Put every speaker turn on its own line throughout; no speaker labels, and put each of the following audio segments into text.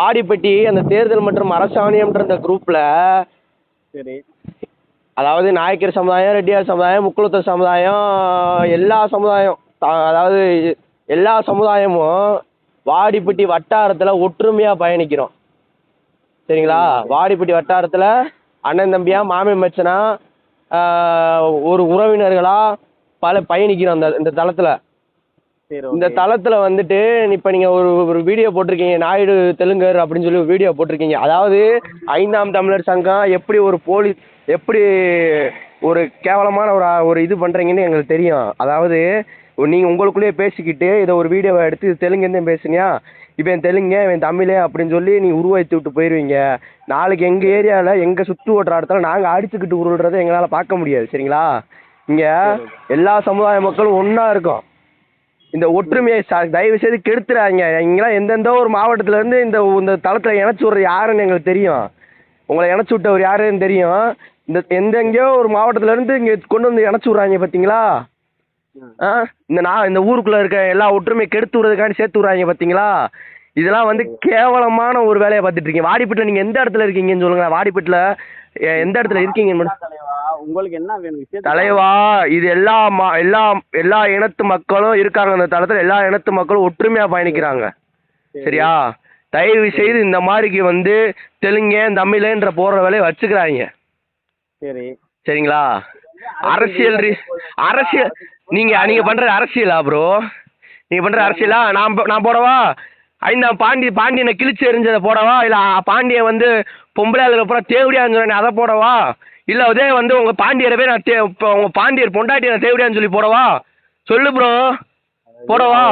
வாடிப்பட்டி அந்த தேர்தல் மற்றும் அரசாணையம்ன்ற அந்த குரூப்பில்
சரி.
அதாவது நாயக்கர் சமுதாயம் ரெட்டியார் சமுதாயம் முக்குளத்தூர் சமுதாயம் எல்லா சமுதாயம் அதாவது எல்லா சமுதாயமும் வாடிப்பட்டி வட்டாரத்தில் ஒற்றுமையாக பயணிக்கிறோம். சரிங்களா? வாடிப்பட்டி வட்டாரத்தில் அண்ணன் தம்பியா மாமி மச்சனா ஒரு உறவினர்களாக பல பயணிக்கிறோம் அந்த இந்த தளத்தில். இந்த தளத்தில் வந்துட்டு இப்போ நீங்கள் ஒரு ஒரு வீடியோ போட்டிருக்கீங்க நாயுடு தெலுங்கர் அப்படின்னு சொல்லி ஒரு வீடியோ போட்டிருக்கீங்க. அதாவது ஐந்தாம் தமிழர் சங்கம் எப்படி ஒரு போலீஸ் எப்படி ஒரு கேவலமான ஒரு ஒரு இது பண்ணுறீங்கன்னு எங்களுக்கு தெரியும். அதாவது நீங்கள் உங்களுக்குள்ளேயே பேசிக்கிட்டு இதை ஒரு வீடியோவை எடுத்து தெலுங்குன்னு பேசுனியா? இவன் தெலுங்க இவன் தமிழே அப்படின்னு சொல்லி நீ உருவாக்கி விட்டு போயிடுவீங்க நாளைக்கு எங்கள் ஏரியாவில் எங்கள் சுற்று வட்டார இடத்துல நாங்கள் அடிச்சுக்கிட்டு உருள்றதை எங்களால் பார்க்க முடியாது சரிங்களா? இங்கே எல்லா சமுதாய மக்களும் ஒன்றா இருக்கோம். இந்த ஒற்றுமையை ச- தயவு செய்து கெடுத்துறாங்க. இங்கெல்லாம் எந்தெந்த ஒரு மாவட்டத்துல இருந்து இந்த இந்த தளத்தில் இணைச்சி விட்றது யாருன்னு எங்களுக்கு தெரியும். உங்களை இணைச்சி விட்டவர் யாருன்னு தெரியும். இந்த எந்தெங்கேயோ ஒரு மாவட்டத்துல இருந்து இங்கே கொண்டு வந்து இணைச்சி விட்றாங்க பார்த்தீங்களா. ஆ. இந்த நான் இந்த ஊருக்குள்ளே இருக்க எல்லா ஒற்றுமையை கெடுத்து விட்றதுக்காண்டி சேர்த்து விட்றாங்க பார்த்தீங்களா இதெல்லாம் வந்து கேவலமான ஒரு வேலையை பார்த்துட்டு இருக்கீங்க. வாடிப்பட்டில் நீங்கள் எந்த இடத்துல இருக்கீங்கன்னு சொல்லுங்கள் வாடிப்பட்டில் எந்த இடத்துல இருக்கீங்கன்னு
உங்களுக்கு என்ன வேணும்? விஷயம்
தலைவா இது எல்லா மா எல்லா எல்லா இனத்து மக்களும் இருக்காங்க அந்த தளத்தில். எல்லா இனத்து மக்களும் ஒற்றுமையாக பயணிக்கிறாங்க. சரியா? தயவு செய்து இந்த மாதிரிக்கு வந்து தெலுங்கன் தமிழன்ற போடுற வேலையை வச்சுக்கிறாங்க
சரி.
சரிங்களா? அரசியல் ரீ- அரசியல் நீங்கள் நீங்கள் பண்ணுறது அரசியலா ப்ரோ நீங்கள் பண்ணுற அரசியலா? நான் போ- நான் போடவா? ஐந்தாம் பாண்டி பாண்டியனை கிழிச்சு எறிஞ்சதை போடவா? இல்லை பாண்டியன் வந்து பொம்பளை அதுக்கப்புறம் தேவடியான்னு சொன்னேன் அதை போடவா? இல்லை அதே வந்து உங்கள் பாண்டியரவே நான் தே இப்போ உங்கள் பாண்டியர் பொண்டாட்டியை நான் தேவடியான்னு சொல்லி போடவா? சொல்லு ப்ரோ போடவா?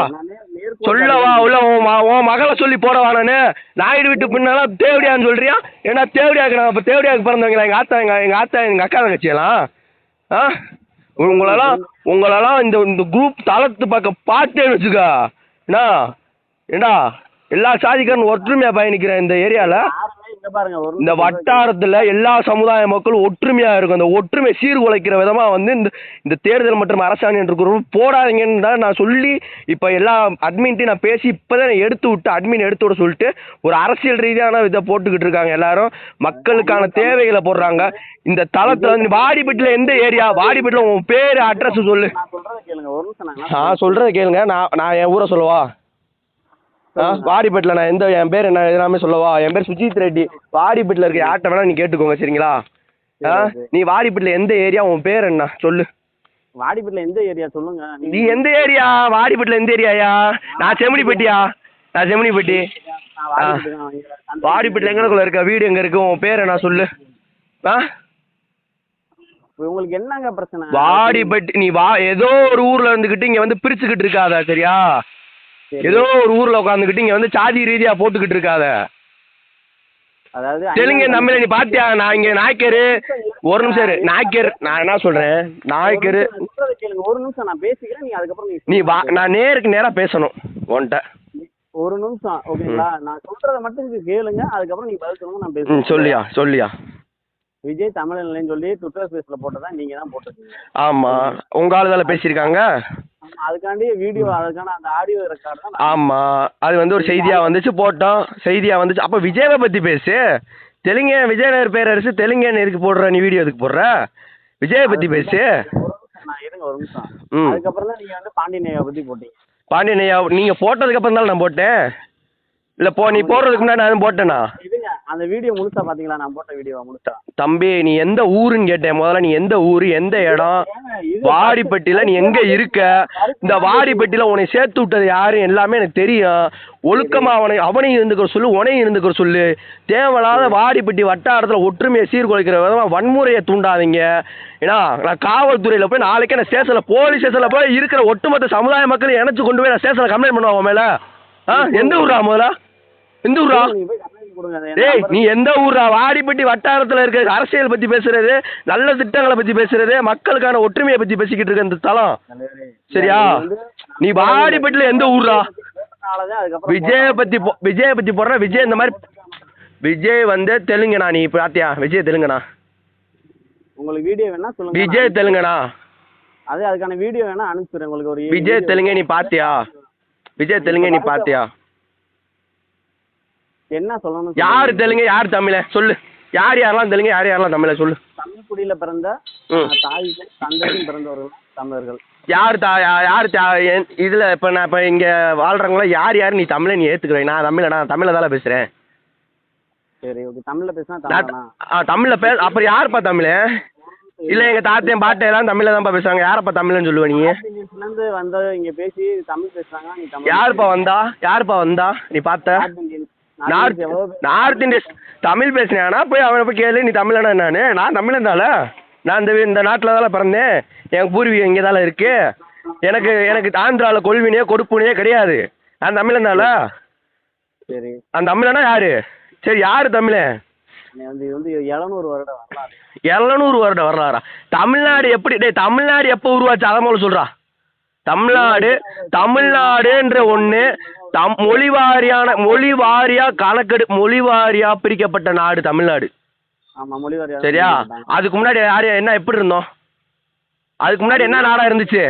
சொல்லவா? உள்ள உன் உன் மகளை சொல்லி போடவா நான்? நாயுடு வீட்டு பின்னாலாம் தேவடியான்னு சொல்றியா? ஏன்னா தேவடியாக்கு நான் இப்போ தேவடியாக்கு பிறந்தவங்களா எங்கள் ஆத்தா எங்கள் எங்கள் ஆத்தா எங்கள் அக்கா தங்கச்சியெல்லாம் ஆ? உங்களெல்லாம் உங்களெல்லாம் இந்த இந்த குரூப் தளத்து பக்கம் பார்த்தேன்னு வச்சுக்கா. என்ன? ஏண்டா? எல்லா சாதிக்காரன் ஒற்றுமையாக பயணிக்கிறேன் இந்த ஏரியாவில் இந்த வட்டாரத்தில் எல்லா சமுதாய மக்களும் ஒற்றுமையாக இருக்கும். அந்த ஒற்றுமை சீர்குலைக்கிற விதமாக வந்து இந்த இந்த தேர்தல் மற்றும் அரசாணை என்ற போடாதீங்கன்னு தான் நான் சொல்லி இப்போ எல்லா அட்மின்ட்டையும் நான் பேசி இப்போ தான் எடுத்து விட்டு அட்மின் எடுத்து விட சொல்லிட்டு ஒரு அரசியல் ரீதியான இதை போட்டுக்கிட்டு இருக்காங்க எல்லாரும். மக்களுக்கான தேவைகளை போடுறாங்க. இந்த தளத்தில் வந்து வாடிப்பட்டில் எந்த ஏரியா? வாடிப்பட்டில் உன் பேர் அட்ரஸ் சொல்லு.
நான் சொல்றதை கேளுங்க
நான் நான் நான் என் ஊரை சொல்லவா? வாடிப்பேட்டில் நான் எந்த என் பேர் என்ன எல்லாமே சொல்லவா? என் பேர் சுஜித் ரெட்டி. வாடிப்பேட்டில் இருக்க யார்கிட்ட வேணா நீ கேட்டுக்கோங்க சரிங்களா? ஆ? நீ வாடிப்பேட்டில் எந்த ஏரியா? உன் பேர் என்ன? சொல்லு.
வாடிப்பட்டில எந்த ஏரியா? சொல்லுங்க.
நீ எந்த ஏரியா? வாடிப்பேட்டில் எந்த ஏரியாயா நான் செம்மணிப்பட்டியா? நான் செம்மணிப்பட்டி. வாடிப்பேட்டில் எங்கனக்குள்ள இருக்க வீடு எங்கே இருக்கு? உன் பேர் என்ன? சொல்லு. ஆ?
உங்களுக்கு என்னங்க பிரச்சனை?
வாடிப்பட்டி நீ வா ஏதோ ஒரு ஊரில் இருந்துக்கிட்டு இங்கே வந்து பிரிச்சுக்கிட்டு இருக்காத சரியா?
சரி.
ஏதோ ஒரு ஊரில் உட்காந்துக்கிட்டு இங்கே வந்து சாதி ரீதியாக போட்டுக்கிட்டு இருக்காத.
அதாவது
தெலுங்கு தமிழ நீ பாத்தியா? நான் இங்க நாய்க்கரு. ஒரு நிமிஷம் இரு. நாய்க்கர். நான் என்ன சொல்றேன்? நாய்க்கரு.
ஒரு நிமிஷம் சொல்றதை கேளுங்க. ஒரு நிமிஷம் நான் பேசிக்கிறேன். நீங்க அதுக்கப்புறம்
நீ வா. நான் நேருக்கு நேரா பேசணும் உன்கிட்ட.
ஒரு நிமிஷம் ஓகேங்களா? நான் சொல்றதை மட்டும் கேளுங்க. அதுக்கப்புறம் நீங்க பதில் சொல்லுங்க. நான் பேசுறேன்.
சொல்லியா? சொல்லியா?
விஜய் தமிழ் இல்லைன்னு சொல்லி ட்விட்டர் ஸ்பேஸ்ல போட்டதா நீங்க தான் போட்டிருக்கீங்க.
ஆமா. உங்க ஆளுதால பேசியிருக்காங்க?
அதுக்காண்டி வீடியோ அதுக்கான அந்த ஆடியோ ரெக்கார்டு
ஆமா. அது வந்து ஒரு செய்தியா வந்துச்சு போட்டோம். செய்தியா வந்துச்சு. அப்ப விஜயவை பத்தி பேசு. தெலுங்க விஜயநகர் பேரரசு தெலுங்கன்னு எதுக்கு போடுற? நீ வீடியோ எதுக்கு போடுற? விஜயை பத்தி பேசு.
இருங்க ஒரு நிமிஷம். அதுக்கப்புறம் தான் நீங்க வந்து பாண்டியனையா பத்தி போட்டீங்க.
பாண்டியன் ஐயா நீங்க போட்டதுக்கு அப்புறம் தான் நான் போட்டேன்? இல்ல போ நீ போடுறதுக்கு முன்னாடி நான் போட்டேனா?
அந்த வீடியோ முழுசா பாத்தீங்களா? நான் போட்ட வீடியோ முழுசா?
தம்பி நீ எந்த ஊருன்னு கேட்டேன். முதல்ல நீ எந்த ஊர் எந்த இடம்? வாடிப்பட்டியில் நீ எங்கே இருக்க? இந்த வாடிப்பட்டியில் உன்னை சேர்த்து விட்டது யாரு? எல்லாமே எனக்கு தெரியும். ஒழுக்கமா அவனை அவனையும் இருந்துக்கிற சொல்லு உனையும் இருந்துக்கிற சொல்லு. தேவையில்லாத வாடிப்பட்டி வட்டாரத்தில் ஒற்றுமையை சீர்குலைக்கிற விதமாக வன்முறையை தூண்டாதீங்க. ஏன்னா நான் காவல்துறையில் போய் நாளைக்கே நான் ஸ்டேஷனில் போலீஸ் ஸ்டேஷனில் போய் இருக்கிற ஒட்டுமொத்த சமுதாய மக்களையும் இணைச்சு கொண்டு போய் நான் ஸ்டேஷனில் கம்ப்ளைண்ட் பண்ணுவேன் உன் மேலே. ஆ எந்த ஊரா முதல்ல? எந்த ஊரா
கொடுங்க
டேய்? நீ எந்த ஊரா வாடிப்பட்டி வட்டாரத்தில் இருக்க அரசியல் பத்தி பேசுறது நல்ல திட்டங்களை பத்தி பேசுறது மக்களுக்கான ஒற்றுமையை பத்தி பேசிக்கிட்டு இருக்க இந்த தளம். சரியா? நீ வாடிப்பட்டியில் எந்த ஊரா
கேட்டனாலதான் அதுக்கப்புறம்
விஜய பத்தி போ- விஜய பத்தி போடுற விஜய் இந்த மாதிரி விஜய் வந்து தெலுங்குண்ணா நீ இப்போ பாத்தியா? விஜய் தெலுங்குண்ணா.
உங்களுக்கு வீடியோ வேணா சொல்லுங்க
விஜய் தெலுங்குண்ணா.
அது அதுக்கான வீடியோ வேணா அனுப்பிச்சுறேன் உங்களுக்கு ஒரு
விஜய் தெலுங்கே நீ பாத்தியா? விஜய் தெலுங்கே நீ பாத்தியா?
என்ன சொல்லணும்
யார் தெலுங்கு யார் தமிழ? சொல்லு. யார் யாரெல்லாம் தெலுங்கு யார் யாரெல்லாம் தமிழ சொல்லு.
தமிழ் குடியில பிறந்த
ம்.
தாய்க்கும் தந்தைக்கும் பிறந்தவர்கள் தமிழர்கள்.
யார் தா யார் தா இதுல இப்ப நான் இப்ப இங்க வாழ்றவங்கள யார் யார் நீ தமிழை நீ ஏத்துக்கிற? நான் தமிழ நான் தமிழ்ல தானே பேசுறேன்.
சரி ஓகே தமிழ்ல பேசினா
ஆ தமிழ்ல பே அப்புறம் யாருப்பா தமிழ்? இல்ல எங்க தாத்தையும் பாட்டையும் எல்லாம் தமிழ்ல தான்ப்பா பேசுவாங்க. யாரப்பா தமிழ்னு சொல்லுவ நீ?
வந்து இங்க பேசி தமிழ் தமிழ்
யாருப்பா வந்தா? யாருப்பா வந்தா? நீ பார்த்த?
நார்த்
நார்த் இந்தியஸ் தமிழ் பேசுனியானா போய் அவனை போய் கேளு நீ தமிழனா நான்? நான் தமிழன் தானே நான் இந்த இந்த நாட்டில் தானே பிறந்தேன். என் பூர்வீகம் இங்கே தானே இருக்கு. எனக்கு எனக்கு ஆந்திராவில் கொள்வினையோ கொடுப்புனையோ கிடையாது. நான் தமிழன் தானே
சரி.
நான் தமிழனா யாரு? சரி யாரு தமிழன்?
எழுநூறு வருடம் வரலாறு.
தமிழ்நாடு எப்படி டேய் தமிழ்நாடு எப்போ உருவாச்சு? அதை முதல்ல சொல்றா. தமிழ்நாடு தமிழ்நாடுன்ற ஒன்று தம் மொழி வாரியான மொழி வாரியா கணக்கெடு மொழி வாரியா பிரிக்கப்பட்ட நாடு தமிழ்நாடு. சரியா? அதுக்கு முன்னாடி யாரு என்ன எப்படி இருந்தோம்? அதுக்கு முன்னாடி என்ன நாடா இருந்துச்சு?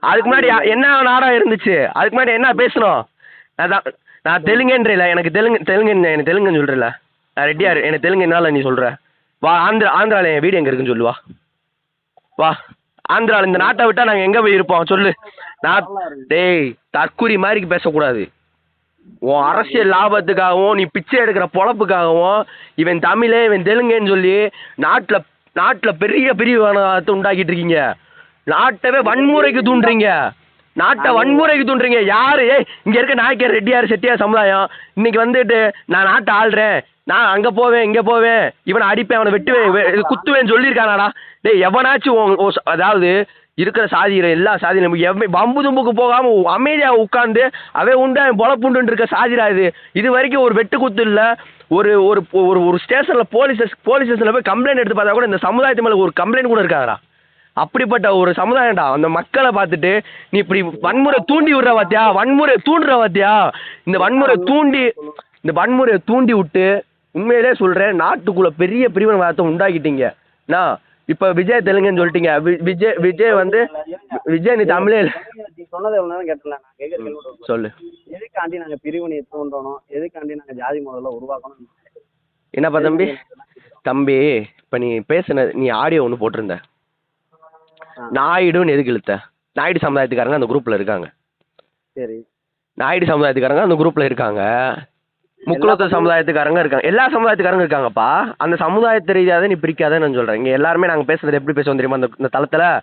அதுக்கு முன்னாடி என்ன நாடா இருந்துச்சு? அதுக்கு முன்னாடி என்ன பேசணும் அதான் நான் தெலுங்குன்றல எனக்கு தெலுங்கு தெலுங்கு எனக்கு தெலுங்குன்னு சொல்றல நான் ரெட்டியார் எனக்கு தெலுங்கு என்னால நீ சொல்ற. வா ஆந்திரா ஆந்திரால என் வீடு எங்க இருக்குன்னு சொல்லு வா. வா. ஆந்திரால இந்த நாட்டை விட்டா நாங்க எங்க போய் இருப்போம்? சொல்லு. நான் டேய் தற்குறி மாதிரி பேசக்கூடாது. உன் அரசியல் லாபத்துக்காகவும் நீ பிச்சை எடுக்கிற பொழப்புக்காகவும் இவன் தமிழே இவன் தெலுங்குன்னு சொல்லி நாட்டில் நாட்டில் பெரிய பிரிவினத்தை உண்டாக்கிட்டு இருக்கீங்க. நாட்டவே வன்முறைக்கு தூண்டுறீங்க. நாட்டை வன்முறைக்கு தூண்டுறீங்க. யாரு? ஏய் இங்க இருக்க நாயக்கர் ரெட்டியார் செட்டியார் சமுதாயம். இன்னைக்கு வந்துட்டு நான் நாட்டை ஆள்றேன். நான் அங்க போவேன் இங்க போவேன். இவனை அடிப்பேன் அவனை வெட்டுவேன் குத்துவேன்னு சொல்லியிருக்கானாடா. டேய் எவனாச்சும் அதாவது இருக்கிற சாதிகிற எல்லா சாதியிலும் எவன் வம்பு தும்புக்கு போகாமல் அமைதியாக உட்காந்து அவன் உண்டா பொழப்புண்டுன்னு இருக்க சாதிரா இது. இது வரைக்கும் ஒரு வெட்டு குத்து இல்லை. ஒரு ஒரு ஒரு ஒரு ஸ்டேஷனில் போலீஸ் போலீஸ் ஸ்டேஷனில் போய் கம்ப்ளைண்ட் எடுத்து பார்த்தா கூட இந்த சமுதாயத்து மேலே ஒரு கம்ப்ளைண்ட் கூட இருக்காதா அப்படிப்பட்ட ஒரு சமுதாயம்டா. அந்த மக்களை பார்த்துட்டு நீ இப்படி வன்முறை தூண்டி விடுற வாத்தியா வன்முறை தூண்டுற வாத்தியா இந்த வன்முறை தூண்டி இந்த வன்முறையை தூண்டி விட்டு உண்மையிலே சொல்கிறேன் நாட்டுக்குள்ளே பெரிய பிரிவினவாதத்தை உண்டாக்கிட்டீங்க. நான் இப்ப விஜய் தெலுங்குன்னு சொல்லிட்டீங்க. வி- விஜய் விஜய் வந்து விஜய் நீ தமிழே இல்ல.
நீ சொன்னதை எவ்வளவு நேரம் கேட்டல நான் கேட்கற கேள்வி மட்டும்
சொல்லு.
எதுக்காண்டி நாங்க பிரிவினையை தூண்டணும்? எதுக்காண்டி நாங்க ஜாதி முதல்ல உருவாக்கணும்?
என்னப்பா தம்பி? தம்பி இப்ப நீ பேசுன நீ ஆடியோ ஒன்று போட்டிருந்த. நாயுடுன்னு எதுக்கு இழுத்த? நாயுடு சமுதாயத்துக்காரங்க அந்த குரூப்ல இருக்காங்க.
சரி.
நாயுடு சமுதாயத்துக்காரங்க அந்த குரூப்ல இருக்காங்க. முக்குலத்த சமுதாயத்துக்காரங்க இருக்காங்க. எல்லா சமுதாயத்துக்காரங்க இருக்காங்கப்பா. அந்த சமுதாயத்தை ரீதியாக நீ பிரிக்காதன்னு நான் சொல்றேன். இங்க எல்லாருமே நாங்க பேசுறது எப்படி பேசுவோம் தெரியுமா? அந்த இந்த தளத்துல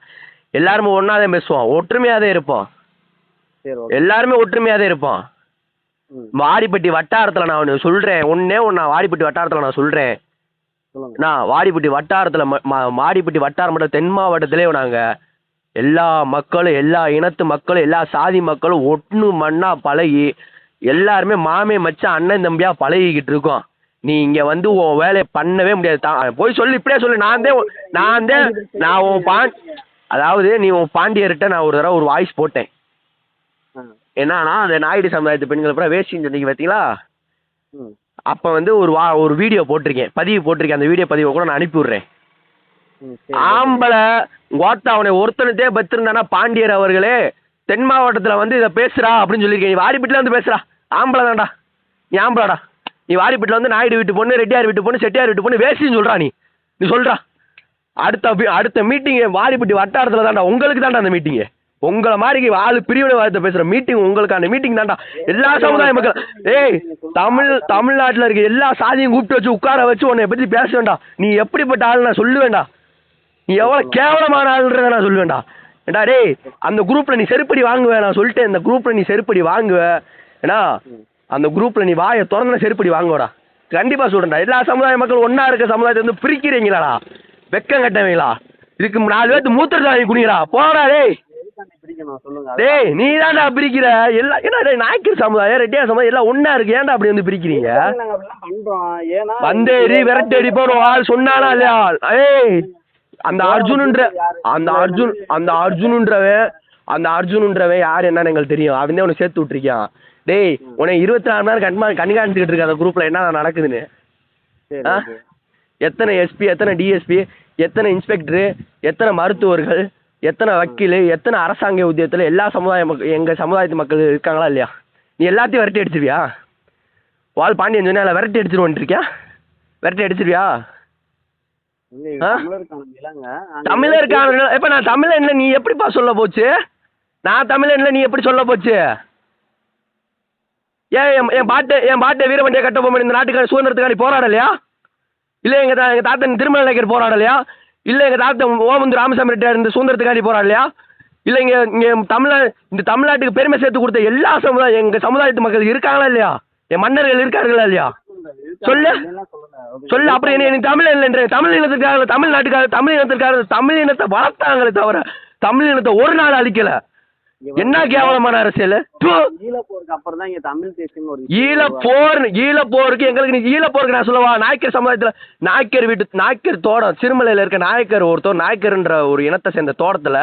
எல்லாருமே ஒன்னாதான் பேசுவோம். ஒற்றுமையாதே இருப்போம்.
சரி ஓகே.
எல்லாருமே ஒற்றுமையாதே இருப்போம்.
ம்.
வாடிப்பட்டி வட்டாரத்துல நான் ஒன்று சொல்றேன். ஒன்னே ஒன்று நான் வாடிப்பட்டி வட்டாரத்துல நான் சொல்றேன்.
சொல்லுங்க.
நான் வாடிப்பட்டி வட்டாரத்துல மாடிப்பட்டி வட்டாரம் மட்டும் தென் மாவட்டத்திலே நாங்க எல்லா மக்களும் எல்லா இனத்து மக்களும் எல்லா சாதி மக்களும் ஒட்டு மண்ணா பழகி எல்லாருமே மாமே மச்சான் அண்ணன் தம்பியா பழகிக்கிட்டு இருக்கோம். நீ இங்க வந்து உன் வேலையை பண்ணவே முடியாது. தா- போய் சொல்லு இப்படியே சொல்லு. நான் தான் நான் தான் நான் உன் பாண் அதாவது நீ உன் பாண்டியர்கிட்ட நான் ஒரு தடவை ஒரு வாய்ஸ் போட்டேன். என்னன்னா அந்த நாயுடு சமுதாயத்து பெண்கள் அப்புறம் வேஷ்டின்னு சொன்னீங்க பார்த்தீங்களா அப்போ வந்து ஒரு வா ஒரு வீடியோ போட்டிருக்கேன். பதிவு போட்டிருக்கேன். அந்த வீடியோ பதிவை கூட நான் அனுப்பி விட்றேன்
ம் சரி.
ஆம்பளை கோத்தா அவனை ஒருத்தனத்தே பத்திருந்தானா பாண்டியர் அவர்களே? தென் மாவட்டத்தில் வந்து இதை பேசுறா அப்படின்னு சொல்லியிருக்கேன். நீ வாடிப்பட்டில் வந்து பேசுறா. ஆம்பளை தான்டா. நீ ஆம்பளாடா. நீ வாடிப்பட்டில் வந்து நாயுடு வீட்டு பொண்ணு ரெட்டியார் வீட்டு பொண்ணு செட்டியார் வீட்டு பொண்ணு வேஷ்டின்னு சொல்றா நீ. நீ சொல்றா. அடுத்த அடுத்த மீட்டிங் வாடிப்பட்டி வட்டாரத்தில் தான்டா. உங்களுக்கு தான்டா அந்த மீட்டிங்கு உங்களை மாதிரி ஆளு பிரிவினைவாதத்தை பேசுற மீட்டிங் உங்களுக்கான மீட்டிங் தான்டா. எல்லா சமுதாய மக்கள் ஏய் தமிழ் தமிழ்நாட்டில் இருக்க எல்லா சாதியும் கூப்பிட்டு வச்சு உட்கார வச்சு உன்னை பத்தி பேச வேண்டாம். நீ எப்படிப்பட்ட ஆள் நான் சொல்லுவேன்டா. நீ எவ்வளவு கேவலமான ஆளுன்றத நான் சொல்லுவேன்டா. ஏண்டா டேய் அந்த குரூப்ல நீ செருப்படி வாங்குவ நான் சொல்லிட்டேன் இந்த குரூப்ல நீ செருப்படி வாங்குவ. ஏன்னா அந்த குரூப்ல நீ வாயை திறந்த செருப்படி வாங்குவடா. கண்டிப்பா சொல்றேன்டா. எல்லா சமுதாய மக்கள் ஒண்ணா இருக்க சமுதாயத்தை வந்து பிரிக்கிறீங்களாடா. வெக்கம் கட்டவீங்களா இதுக்கு நாலு பேர்த்து மூத்திரத்தை வாங்கி குடிக்கிறா போடா டேய். டேய் நீ தான்டா பிரிக்கிற. எல்லாம் என்ன டேய் நாய்க்கர் சமுதாயம் ரெட்டியார் சமுதாயம் எல்லாம் ஒண்ணா இருக்கு. ஏன்டா அப்படி வந்து பிரிக்கிறீங்க? வந்தேரி விரட்டடி போற ஆள் சொன்னானா இல்லையா? ஏய் அந்த அர்ஜுனுன்ற அந்த அர்ஜுன் அந்த அர்ஜுனுன்றவன் அந்த அர்ஜுனுன்றவன் யார் என்னன்னு எங்களுக்கு தெரியும். அவன் தான் உனக்கு சேர்த்து விட்டுருக்கான். டேய் உன்னை இருபத்தி நாலு மணி நேரம் கண்மா கண்காணிச்சுக்கிட்டு இருக்க அந்த குரூப்ல என்ன நடக்குதுன்னு. ஆ? எத்தனை எஸ்பி எத்தனை டிஎஸ்பி எத்தனை இன்ஸ்பெக்டரு எத்தனை மருத்துவர்கள் எத்தனை வக்கீல் எத்தனை அரசாங்க உத்தியோகத்தில் எல்லா சமுதாய மக்கள் எங்கள் சமுதாயத்து மக்கள் இருக்காங்களா இல்லையா? நீ எல்லாத்தையும் விரட்டி அடிச்சிருவியா? வால் பாண்டியன் சொன்னா விரட்டி அடிச்சிருவோன்ட்டு இருக்கியா விரட்டி அடிச்சிருவியா?
அங்க
தமிழருக்கான இப்ப நான் தமிழன்ல நீ எப்படிப்பா சொல்ல போச்சு? நான் தமிழன்ல நீ எப்படி சொல்ல போச்சு? ஏன் என் பாட்டு என் பாட்டு வீரபாண்டிய கட்டபொம்மன் இந்த நாட்டுக்கான சுதந்திரத்துக்காண்டி போராடலையா? இல்லை எங்க தா எங்க தாத்தன் திருமலை நாயக்கர் போராடலையா? இல்லை எங்க தாத்தன் ஓமந்து ராமசாமி ரெட்டியார் இந்த சுதந்திரத்துக்காண்டி போராடலையா? இல்லை இங்க இங்க தமிழ இந்த தமிழ்நாட்டுக்கு பெருமை சேர்த்து கொடுத்த எல்லா சமுதாயம் எங்க சமுதாயத்து மக்கள் இருக்காங்களா இல்லையா? என் மன்னர்கள் இருக்கார்களா இல்லையா? சொல்லு. சொல்லு. அப்புறம் என்ன தமிழ் இல்லைன்ற தமிழ் இனத்துக்காக தமிழ்நாட்டுக்காக தமிழ் இனத்திற்காக தமிழ் இனத்தை வளர்த்தாங்களே தவிர தமிழ் இனத்தை ஒரு நாள் அழிக்கல. என்ன கேவலமான அரசியல்? ஈழ போர் ஈழ போருக்கு எங்களுக்கு நீ ஈழ போருக்கு நான் சொல்லவா? நாயக்கர் சமுதாயத்துல நாயக்கர் வீட்டு நாயக்கர் தோடம் சிறுமலையில இருக்க நாயக்கர் ஒருத்தர் நாயக்கர்ன்ற ஒரு இனத்தை சேர்ந்த தோட்டத்துல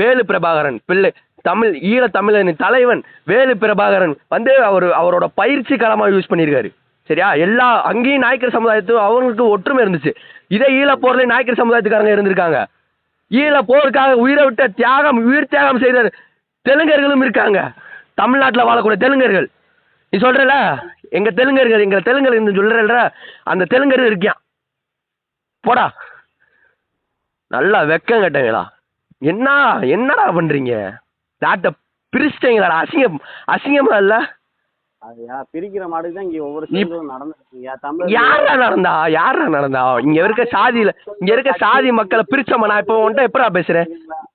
வேலு பிரபாகரன் பிள்ளை தமிழ் ஈழ தமிழனின் தலைவன் வேலு பிரபாகரன் வந்து அவர் அவரோட பயிற்சி களமா யூஸ் பண்ணியிருக்காரு. சரியா? எல்லா அங்கேயும் நாயக்கர் சமுதாயத்து அவங்களுக்கு ஒற்றுமை இருந்துச்சு. இதே ஈழ போர்ல நாயக்கர் சமுதாயத்துக்காரங்க இருந்திருக்காங்க. ஈழ போருக்காக உயிரை விட்ட தியாகம் உயிர் தியாகம் செய்த தெலுங்கர்களும் இருக்காங்க. தமிழ்நாட்டில் வாழக்கூடிய தெலுங்கர்கள். நீ சொல்கிறல எங்கள் தெலுங்கர்கள் எங்கள் தெலுங்கர்கள் சொல்றல அந்த தெலுங்கர்கள் இருக்கியான் போடா. நல்லா வெக்கம் கட்டங்களா. என்ன என்னடா பண்ணுறீங்க நாட்டை பிரிச்சிட்டீங்களாடா. அசிங்கம் அசிங்கமா இல்லை?
பிரிக்கிற தான் இங்க ஒவ்வொரு
யாரா நடந்தா? யாரா நடந்தா? இங்க இருக்க சாதியில இங்க இருக்க சாதி மக்களை பிரிச்சமா? நான் இப்போ உன்கிட்ட எப்படா பேசுறேன்?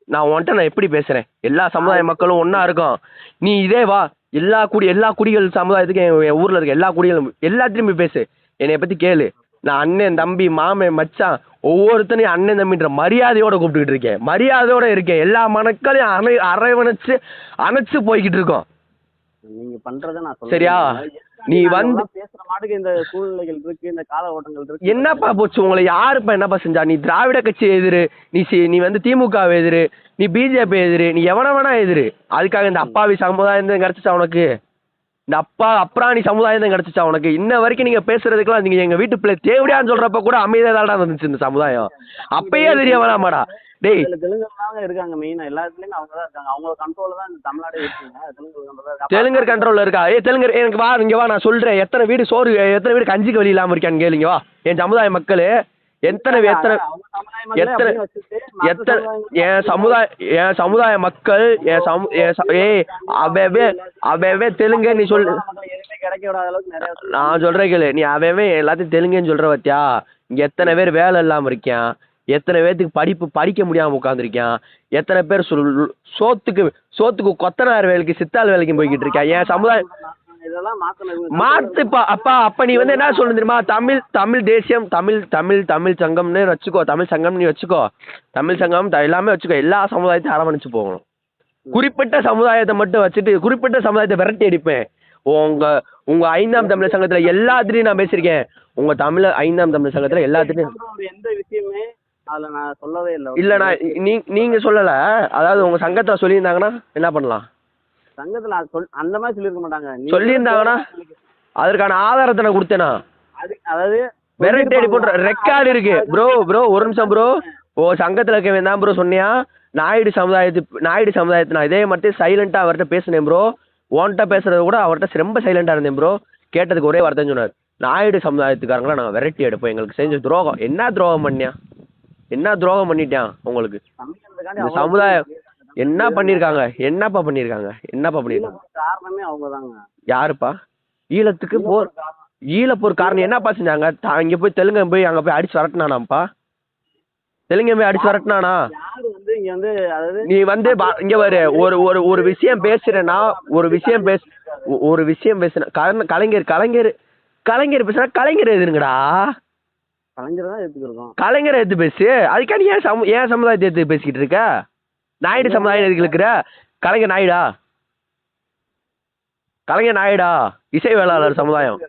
நான் உன்கிட்ட நான் எப்படி பேசுறேன்? எல்லா சமுதாய மக்களும் ஒண்ணா இருக்கோம். நீ இதே வா. எல்லா குடி எல்லா குடிகள் சமுதாயத்துக்கும் என் என் ஊர்ல இருக்க எல்லா குடிகளும் எல்லாத்தையும் போய் பேசு. என்னைய பத்தி கேளு. நான் அண்ணன் தம்பி மாமன் மச்சான் ஒவ்வொருத்தனையும் அண்ணன் தம்பின்ற மரியாதையோட கூப்பிட்டுக்கிட்டு இருக்கேன். மரியாதையோட இருக்கேன். எல்லா மனக்களையும் அணை அரவணைச்சு அணைச்சு போய்கிட்டு இருக்கோம்.
நீங்க பண்றத நான்
சரியா? நீ வந்து-
பேசுற மாட்டுக்கு இந்த சூழ்நிலைகள் இருக்கு இந்த கால ஓட்டங்கள் இருக்கு.
என்னப்பா போச்சு? உங்களை யாருப்பா என்னப்பா செஞ்சா? நீ திராவிட கட்சி எதிரு நீ நீ வந்து திமுக எதிரு நீ பிஜேபி எதிரு நீ எவன வேணா எதிரு. அதுக்காக இந்த அப்பாவி சமுதாயம் தான் கிடைச்சிச்சா உனக்கு? இந்த அப்பா அப்ராணி சமுதாயம் தான் கிடைச்சிச்சா உனக்கு? இன்ன வரைக்கும் நீங்க பேசுறதுக்கெல்லாம் நீங்க எங்க வீட்டு பிள்ளை தேவடியான்னு சொல்றப்ப கூட அமைதியா தான்டா இருந்துச்சு இந்த சமுதாயம். அப்பயே தெரிய வேணாமாடா டேய்.
இதுல தெலுங்குலாம் இருக்காங்க மெயினா எல்லா இடத்துலயும் அவங்க தான் இருக்காங்க அவங்க கண்ட்ரோல்ல தான் இந்த தமிழ்நாடு இருக்குங்க. தெலுங்கு.
தெலுங்கர் கண்ட்ரோல்ல இருக்கா? ஏ தெலுங்கர் எனக்கு வா இங்க வா நான் சொல்றேன். எத்தனை வீடு சோறு எத்தனை வீடு கஞ்சிக்கு வழி இல்லாம இருக்கான்னு கேளுங்க வா. என் சமுதாய மக்களு எத்தனை எத்தனை எத்தனை எத்தனை என் சமுதாய என் சமுதாய மக்கள் என் சமு ஏய் அவவே அவவே தெலுங்கு நீ சொல்லு நான் சொல்றேன் கேளு. நீ அவவே எல்லாத்தையும் தெலுங்குன்னு சொல்ற பத்தியா? இங்க எத்தனை பேர் வேலை இல்லாம இருக்கான் எத்தனை பேர்த்துக்கு படிப்பு படிக்க முடியாம உட்காந்துருக்கான் எத்தனை பேர் சோத்துக்கு சோத்துக்கு கொத்தனார் வேலைக்கு சித்தாள் வேலைக்கும் போய்கிட்டு இருக்கான் என் சமுதாயம் மாத்துப்பா அப்பா அப்ப நீ வந்து என்ன சொல்லு தெரியுமா? தமிழ் தமிழ் தேசியம் தமிழ் தமிழ் தமிழ் சங்கம்னு வச்சுக்கோ தமிழ் சங்கம் நீ வச்சுக்கோ. தமிழ் சங்கம் எல்லாமே வச்சுக்கோ. எல்லா சமுதாயத்தையும் அரவணைச்சு போகணும். குறிப்பிட்ட சமுதாயத்தை மட்டும் வச்சுட்டு குறிப்பிட்ட சமுதாயத்தை விரட்டி அடிப்பேன். உங்க உங்க ஐந்தாம் தமிழர் சங்கத்துல எல்லாத்துலயும் நான் பேசியிருக்கேன். உங்க தமிழ் ஐந்தாம் தமிழர் சங்கத்துல எல்லாத்துலயும்
எந்த விஷயமே அதுல நான் சொல்லவே இல்லை.
இல்ல நான் நீ நீங்க சொல்லல. அதாவது உங்க சங்கத்துல சொல்லியிருந்தாங்கன்னா என்ன பண்ணலாம்?
சங்கத்துல அது சொல் அந்த மாதிரி சொல்லியிருக்க மாட்டாங்க. நீ
சொல்லியிருந்தாங்கன்னா அதற்கான ஆதாரத்தை நான் கொடுத்தேனா?
அது அதாவது
வெரைட்டி அடி போட்டு ரெக்கார்டு இருக்கு. ப்ரோ ப்ரோ ஒரு நிமிஷம் ப்ரோ ஓ சங்கத்தில் இருக்கவன் தான் ப்ரோ சொன்னியா? நாயுடு சமுதாயத்து நாயுடு சமுதாயத்து நான் இதே மட்டும் சைலண்டாக அவர்கிட்ட பேசினேன் ப்ரோ உன்கிட்ட பேசுறது கூட அவர்கிட்ட ரொம்ப சைலண்டாக இருந்தேன் ப்ரோ கேட்டதுக்கு ஒரே வார்த்தை சொன்னார். நாயுடு சமுதாயத்துக்காரங்கள நாங்கள் வெரைட்டி எடுப்போம் எங்களுக்கு செஞ்ச துரோகம். என்ன துரோகம் பண்ணியா? என்ன துரோகம் பண்ணிட்டான் உங்களுக்கு? இந்த சமுதாயம் என்ன பண்ணியிருக்காங்க என்னப்பா பண்ணியிருக்காங்க என்னப்பா பண்ணியிருக்காங்க
காரணமே அவங்க தாங்க
யாருப்பா ஈழத்துக்கு போர் ஈழப்போர் காரணம். என்னப்பா செஞ்சாங்க? இங்க போய் தெலுங்கன் போய் அங்க போய் அடிச்சு வரட்டினானாப்பா தெலுங்கன் போய் அடிச்சு வரட்டினானா? நீ வந்து இங்க பாரு. ஒரு ஒரு ஒரு விஷயம் பேசுறேன்னா ஒரு விஷயம் பேச ஒரு விஷயம் பேசுன கலைஞர் கலைஞர் கலைஞர் பேசுனா கலைஞர் எதுங்கடா
கலைஞர் தான் எடுத்துக்கிருக்கோம்
கலைஞரை எடுத்து பேசு. அதுக்கா நீ ஏன் சமு ஏன் சமுதாயத்தை எடுத்து பேசிக்கிட்டு இருக்க? நாயுடு சமுதாயம் எதுக்கு இருக்கிற? கலைஞர் நாயுடா? கலைஞர் நாயுடா? இசை வேளாளர் சமுதாயம்.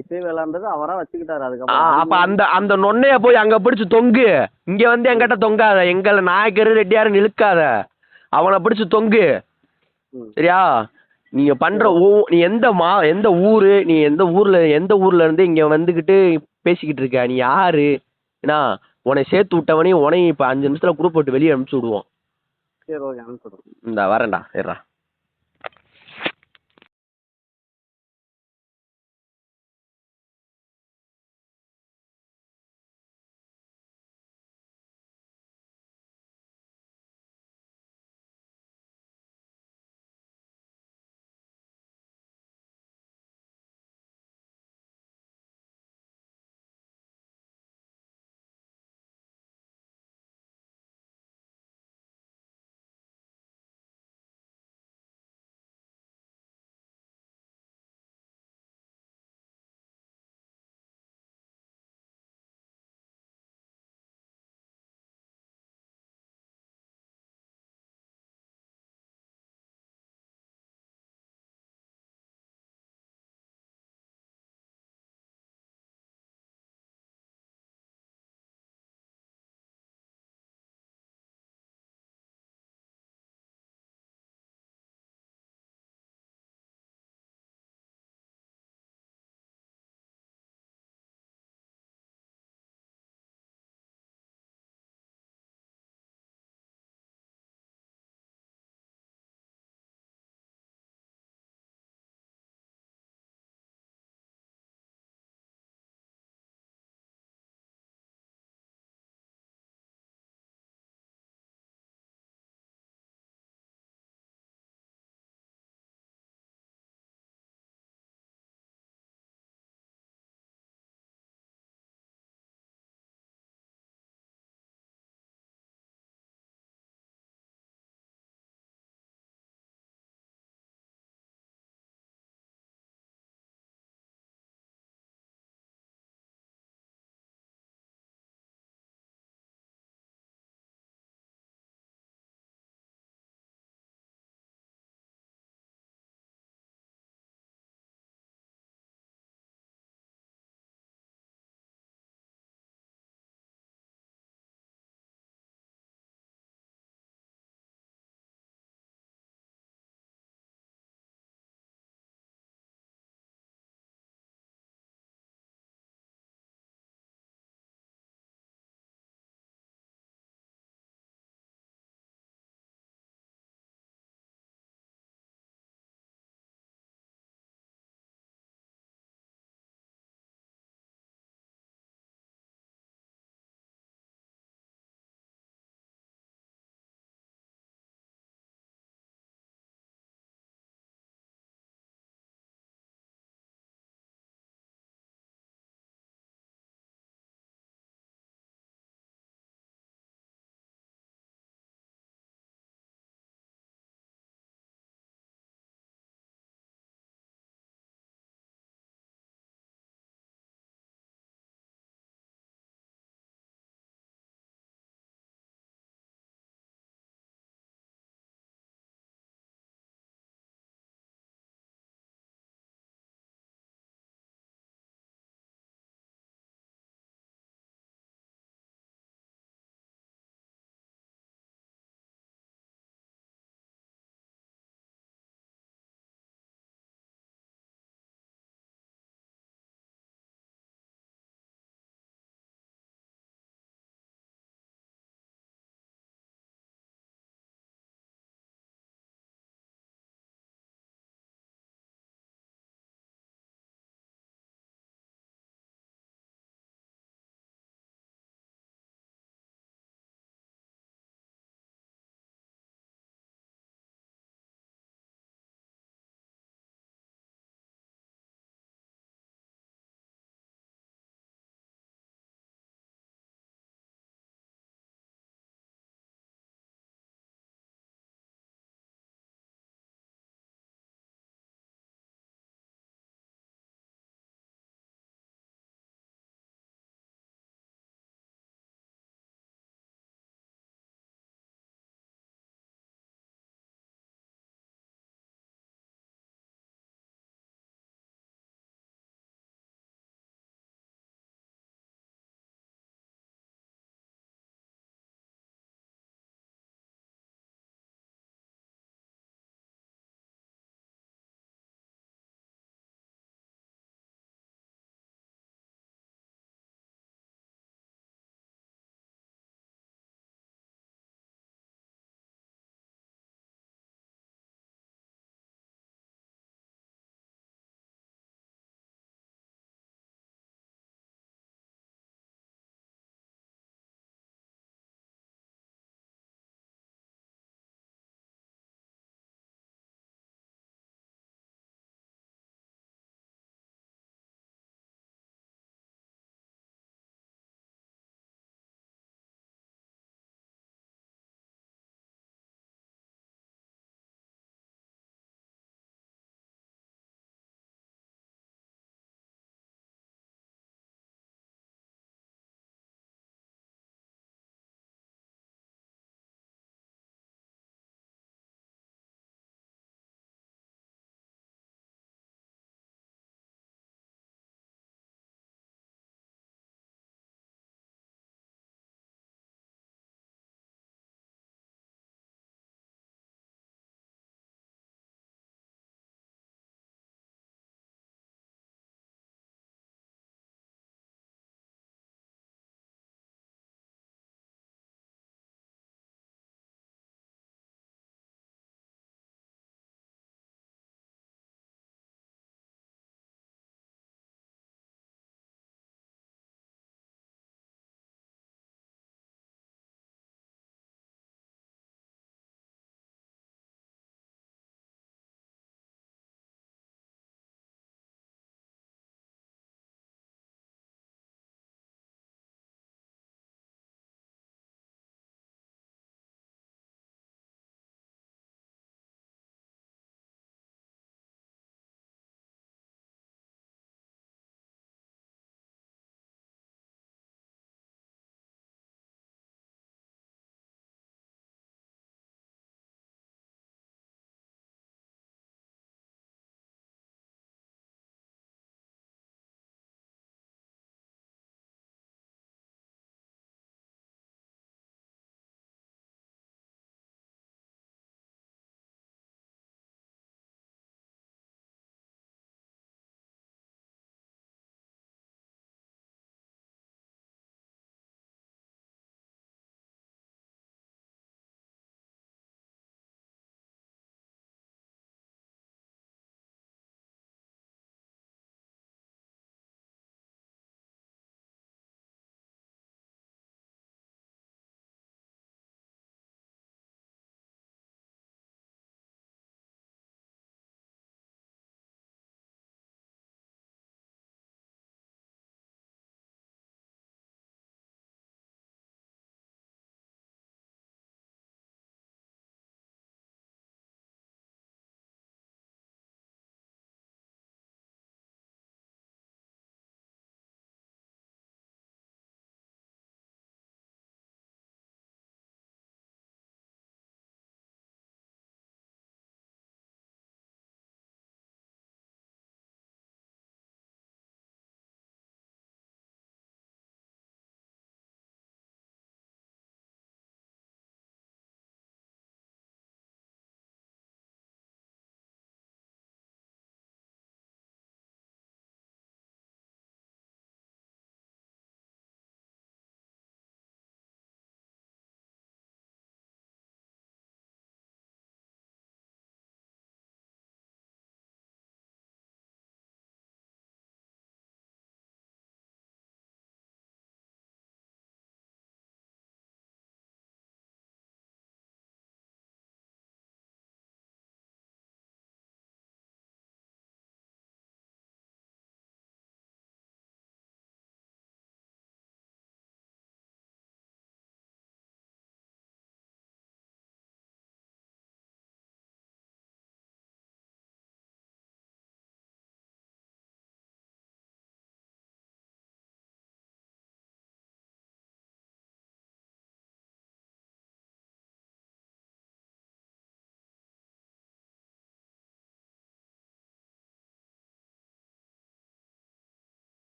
இசை வேளாண்றது அவரா வச்சுக்கிட்டாரு அதுக்கப்புறம்.
அப்ப அந்த அந்த நொண்ணைய போய் அங்க பிடிச்சு தொங்கு. இங்க வந்து எங்கிட்ட தொங்காத. எங்களை நாயக்கர் ரெட்டியாருன்னு இழுக்காத. அவனை பிடிச்சு தொங்கு. சரியா? நீங்க பண்ற ஊ நீ எந்த மா எந்த ஊரு நீ எந்த ஊர்ல எந்த ஊர்ல இருந்து இங்க வந்துகிட்டு பேசிக்கிட்டு இருக்க? நீ யாரு? ஏன்னா உன்னை சேர்த்து விட்டவனையும் உனையும் இப்ப அஞ்சு நிமிஷத்துல குரூப் போட்டு வெளியே அனுப்பிச்சு விடுவோம்.
சரி ஓகே அனுப்பிச்சுடுறோம்
இந்த வரேன்டா ஏறா